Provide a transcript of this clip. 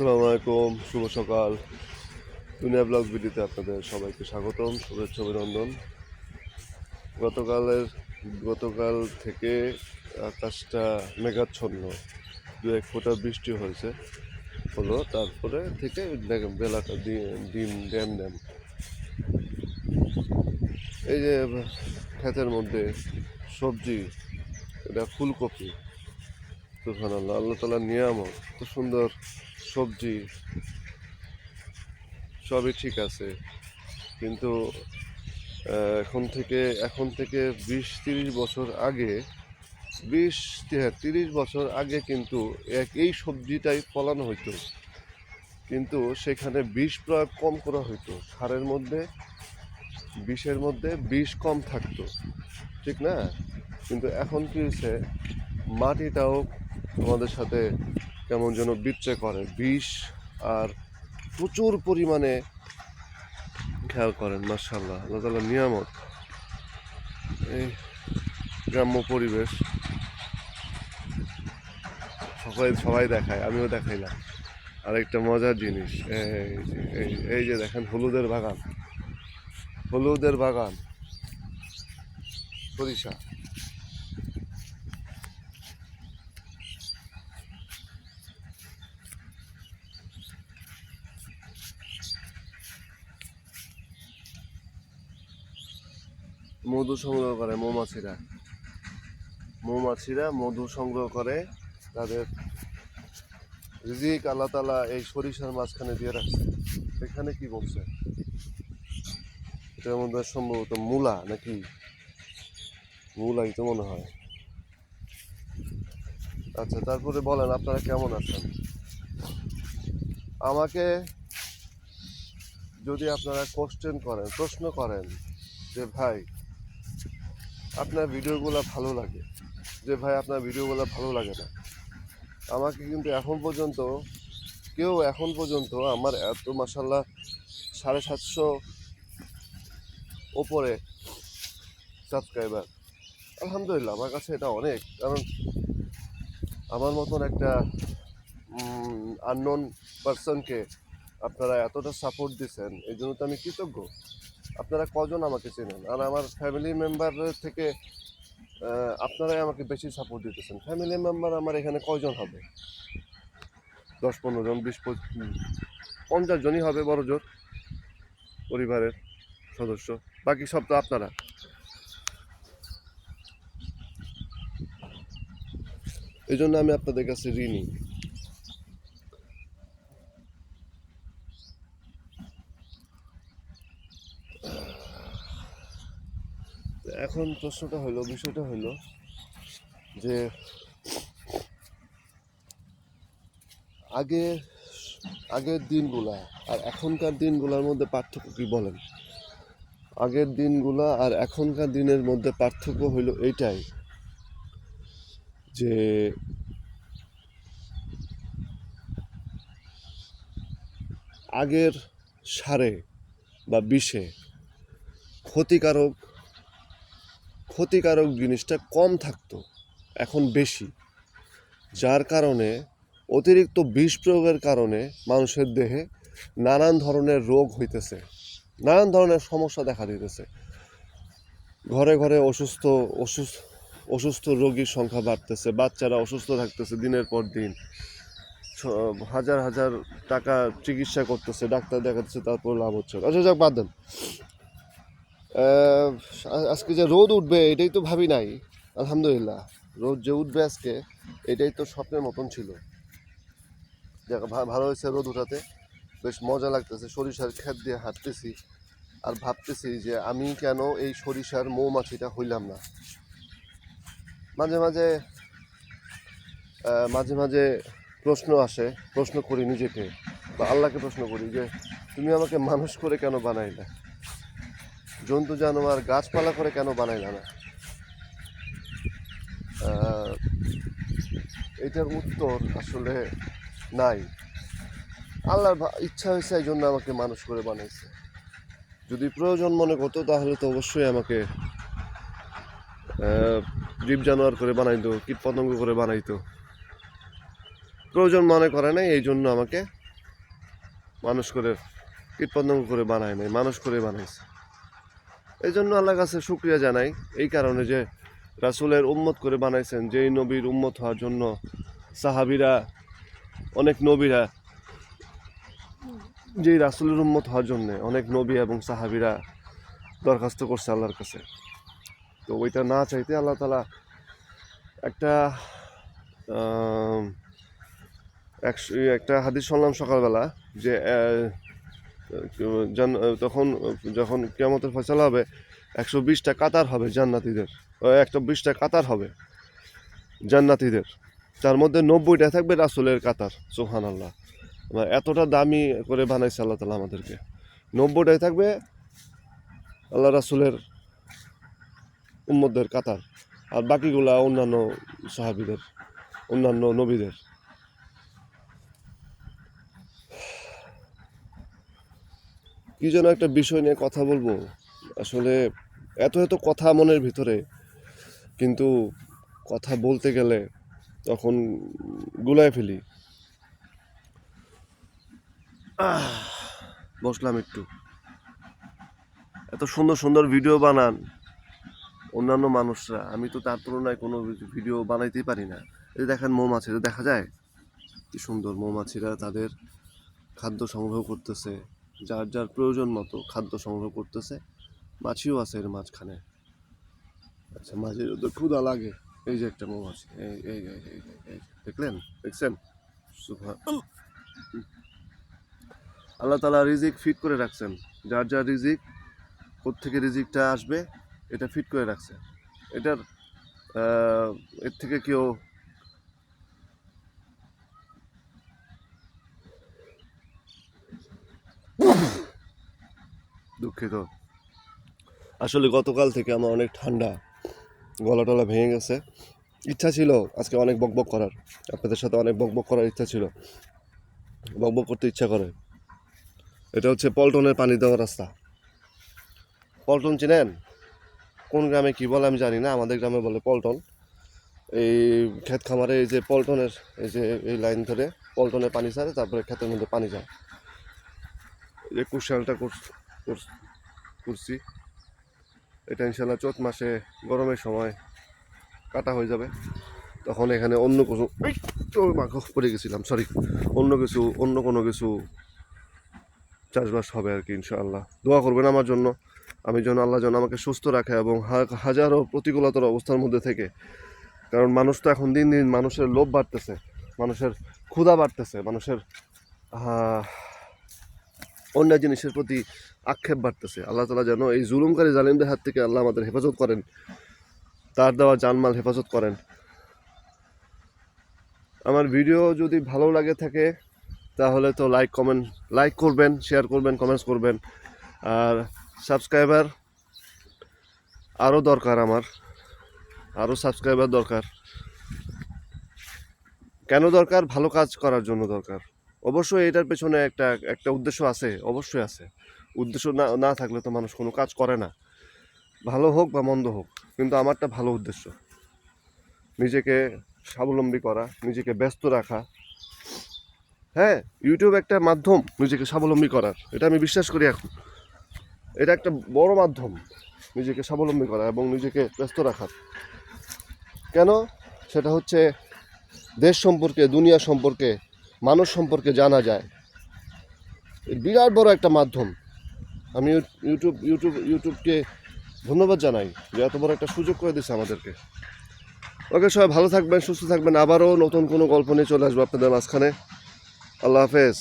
আসসালামু আলাইকুম, শুভ সকাল। দুনিয়া ব্লগ ভিডিওতে আপনাদের সবাইকে স্বাগতম, শুভেচ্ছা, অভিনন্দন। গতকালের, গতকাল থেকে আকাশটা মেঘাচ্ছন্ন। দু এক ফোঁটা বৃষ্টি হয়েছে, হলো, তারপরে থেকে বেলাটা ডিম ড্যাম ড্যাম। এই যে ক্ষেতের মধ্যে সবজি, এটা ফুলকপি। সুফান আল্লাহ আল্লাহ তালার নিয়ামত। তো সুন্দর সবজি সবই ঠিক আছে। কিন্তু এখন থেকে এখন থেকে বিশ তিরিশ বছর আগে বিশ তিরিশ বছর আগে কিন্তু এক, এই সবজিটাই ফলানো হইতো। কিন্তু সেখানে বিষ প্রয়োগ কম করা হইতো। সারের মধ্যে, বিষের মধ্যে বিষ কম থাকতো। ঠিক না? কিন্তু এখন কি হয়েছে মাটিটাও আমাদের সাথে কেমন যেন বিচ্ছে করে, বিষ আর প্রচুর পরিমাণে খেয়াল করেন মার্শাল্লাহ আল্লাহ তালা নিয়ামত। এই গ্রাম্য পরিবেশ সবাই সবাই দেখায়, আমিও দেখাইলাম। আর একটা মজার জিনিস, এই এই যে দেখেন হলুদের বাগান হলুদের বাগান, সরিষা। মধু সংগ্রহ করে মৌমাছিরা। মৌমাছিরা মধু সংগ্রহ করে, তাদের রিজিক আল্লাহ তালা এই সরিষার মাঝখানে দিয়ে রাখছে। এখানে কি বলছে? এটার মধ্যে সম্ভবত মূলা নাকি? মূলাই তো মনে হয়। আচ্ছা তারপরে বলেন, আপনারা কেমন আছেন? আমাকে যদি আপনারা কোশ্চেন করেন, প্রশ্ন করেন যে, ভাই আপনার ভিডিওগুলো ভালো লাগে। যে ভাই আপনার ভিডিওগুলো ভালো লাগে না। আমাকে কিন্তু এখন পর্যন্ত, কেউ এখন পর্যন্ত আমার এত মাসাল্লাহ সাড়ে সাতশো ওপরে সাবস্ক্রাইবার আলহামদুলিল্লাহ, আমার কাছে এটা অনেক। কারণ আমার মতন একটা আননোন পার্সনকে আপনারা এতটা সাপোর্ট দিচ্ছেন এই জন্য তো আমি কৃতজ্ঞ। আপনারা কজন আমাকে চেনেন? আর আমার ফ্যামিলি মেম্বার থেকে আপনারাই আমাকে বেশি সাপোর্ট দিতেছেন। ফ্যামিলি মেম্বার আমার এখানে কয়জন হবে? দশ, পনেরো জন, বিশ পঞ্চাশ জনই হবে বড় জোর পরিবারের সদস্য। বাকি সব তো আপনারা। এই জন্য আমি আপনাদের কাছে ঋণী। এখন প্রশ্নটা হলো, বিষয়টা হলো যে আগে, আগের দিনগুলা আর এখনকার দিনগুলোর মধ্যে পার্থক্য কি বলেন? আগের দিনগুলা আর এখনকার দিনের মধ্যে পার্থক্য হইল এইটাই যে আগের সারে বা বিষে ক্ষতিকারক ক্ষতিকারক জিনিসটা কম থাকতো, এখন বেশি। যার কারণে অতিরিক্ত বিষ প্রয়োগের কারণে মানুষের দেহে নানান ধরনের রোগ হইতেছে, নানান ধরনের সমস্যা দেখা দিতেছে। ঘরে ঘরে অসুস্থ অসুস্থ অসুস্থ রোগীর সংখ্যা বাড়তেছে, বাচ্চারা অসুস্থ থাকতেছে দিনের পর দিন। হাজার হাজার টাকা চিকিৎসা করতেছে, ডাক্তার দেখাচ্ছে তারপর লাভ হচ্ছে। আচ্ছা যাক, বাদ দেন। আজকে যে রোদ উঠবে, এটাই তো ভাবি নাই। আলহামদুলিল্লাহ, রোদ যে উঠবে আজকে, এটাই তো স্বপ্নের মতন ছিল। যাক ভালো হয়েছে রোদ উঠাতে, বেশ মজা লাগতেছে, সরিষার ক্ষেত দিয়ে হাঁটতেছি, আর ভাবতেছি যে আমি কেন এই সরিষার মৌমাছিটা হইলাম না। মাঝে মাঝে মাঝে মাঝে প্রশ্ন আসে, প্রশ্ন করি নিজেকে, বা আল্লাহকে প্রশ্ন করি যে, তুমি আমাকে মানুষ করে কেন বানাইলে? জন্তু, জানোয়ার গাছপালা করে কেন বানাইলে না? এটার উত্তর আসলে নাই। আল্লাহর ইচ্ছা হয়েছে এই জন্য আমাকে মানুষ করে বানাইছে। যদি প্রয়োজন মনে করতো, তাহলে তো অবশ্যই আমাকে জীব জানোয়ার করে বানাইতো কীট পতঙ্গ করে বানাইতো। প্রয়োজন মনে করে নাই, এই জন্য আমাকে মানুষ করে, কীটপতঙ্গ করে বানায় নাই, মানুষ করে বানাইছে। এই জন্য আল্লাহ কাছে শুক্রিয়া জানাই। এই কারণে যে রাসূলের উম্মত করে বানাইছেন, যেই নবীর উম্মত হওয়ার জন্য সাহাবিরা, অনেক নবীরা, যেই রাসূলের উম্মত হওয়ার জন্যে অনেক নবী এবং সাহাবিরা দরখাস্ত করছে আল্লাহর কাছে। তো ওইটা না চাইতে আল্লাহ তালা একটা একটা হাদিস শুনলাম সকালবেলা যে তখন যখন কেমতের ফয়সালা হবে, একশো বিশটা কাতার হবে জান্নাতিদের। একশো বিশটা কাতার হবে জান্নাতিদের। তার মধ্যে নব্বইটা থাকবে রাসুলের কাতার সোহান আল্লাহ এতটা দামি করে বানাইছে আল্লাহ তালা আমাদেরকে। নব্বইটাই থাকবে আল্লাহ রাসুলের উম্মদের কাতার, আর বাকিগুলা অন্যান্য সাহাবিদের, অন্যান্য নবীদের। কি যেন একটা বিষয় নিয়ে কথা বলব? আসলে এত এত কথা মনের ভিতরে। কিন্তু কথা বলতে গেলে তখন গুলায় ফেলি। বসলাম একটু। এত সুন্দর সুন্দর ভিডিও বানান অন্যান্য মানুষরা। আমি তো তার তুলনায় কোনো ভিডিও বানাইতেই পারি না। এই দেখেন মৌমাছিরা, দেখা যায়? কি সুন্দর মৌমাছিরা তাদের খাদ্য সংগ্রহ করতেছে। যার যার প্রয়োজন মতো খাদ্য সংগ্রহ করতেছে। মাছিও আছে এর মাঝখানে। আচ্ছা মাঝে তো ক্ষুদা লাগে। এই যে একটা মৌমাছি, এই এই দেখলেন? দেখছেন? আল্লাহ তালা রিজিক ফিট করে রাখছেন। যার যার রিজিক, কোত্থেকে রিজিকটা আসবে, এটা ফিট করে রাখছে। এটার এর থেকে কেউ দুঃখিত। আসলে গতকাল থেকে আমার অনেক ঠান্ডা গলা টলা ভেঙে গেছে। ইচ্ছা ছিল আজকে অনেক বকবক করার আপনাদের সাথে অনেক বকবক করার ইচ্ছা ছিল। বকবক করতে ইচ্ছা করে। এটা হচ্ছে পল্টনের পানি দেওয়ার রাস্তা। পল্টন চিনেন? কোন গ্রামে কি বলে আমি জানি না আমাদের গ্রামে বলে পল্টন। এই ক্ষেত খামারে এই যে পল্টনের এই যে এই লাইন ধরে পল্টনে পানি ছাড়ে তারপরে ক্ষেতের মধ্যে পানি যায়। এই যে কুশালটা করছ- এটা ইনশাল্লাহ চৈত মাসে গরমের সময় কাটা হয়ে যাবে। তখন এখানে অন্য কিছু এই, ও মা গো, পড়ে গেছিলাম সরি অন্য কিছু অন্য কোনো কিছু চাষবাস হবে আর কি ইনশাআল্লাহ। দোয়া করবেন আমার জন্য। আমি যেন আল্লাহ যেন আমাকে সুস্থ রাখে এবং হাজারো প্রতিকূলতার অবস্থার মধ্যে থেকে। কারণ মানুষ তো এখন দিন দিন মানুষের লোভ বাড়তেছে মানুষের ক্ষুধা বাড়তেছে মানুষের অন্য জিনিসের প্রতি আক্ষেপ বাড়তেছে। আল্লাহ তালা যেন এই জুলুমকারী জালিমদের হাত থেকে আল্লাহ আমাদের হেফাজত করেন, তার দেওয়া জানমাল হেফাজত করেন। আমার ভিডিও যদি ভালো লাগে থাকে, তাহলে তো লাইক কমেন্ট লাইক করবেন শেয়ার করবেন কমেন্টস করবেন। আর সাবস্ক্রাইবার আরও দরকার আমার আরও সাবস্ক্রাইবার দরকার। কেন দরকার? ভালো কাজ করার জন্য দরকার। অবশ্যই এটার পেছনে একটা একটা উদ্দেশ্য আছে, অবশ্যই আছে। উদ্দেশ্য না না থাকলে তো মানুষ কোনো কাজ করে না। ভালো হোক বা মন্দ হোক, কিন্তু আমারটা ভালো উদ্দেশ্য। নিজেকে স্বাবলম্বী করা, নিজেকে ব্যস্ত রাখা। হ্যাঁ ইউটিউব একটা মাধ্যম নিজেকে স্বাবলম্বী করার, এটা আমি বিশ্বাস করি এখন। এটা একটা বড় মাধ্যম, নিজেকে স্বাবলম্বী করা এবং নিজেকে ব্যস্ত রাখার কেন? সেটা হচ্ছে দেশ সম্পর্কে, দুনিয়া সম্পর্কে, মানুষ সম্পর্কে জানা যায়। বিরাট বড় একটা মাধ্যম। আমি ইউটিউব ইউটিউব, ইউটিউবকে ধন্যবাদ জানাই যে এত বড় একটা সুযোগ করে দিচ্ছে আমাদেরকে। ওকে, সবাই ভালো থাকবেন, সুস্থ থাকবেন। আবারও নতুন কোনো গল্প নিয়ে চলে আসব আপনাদের মাঝখানে। আল্লাহ হাফেজ।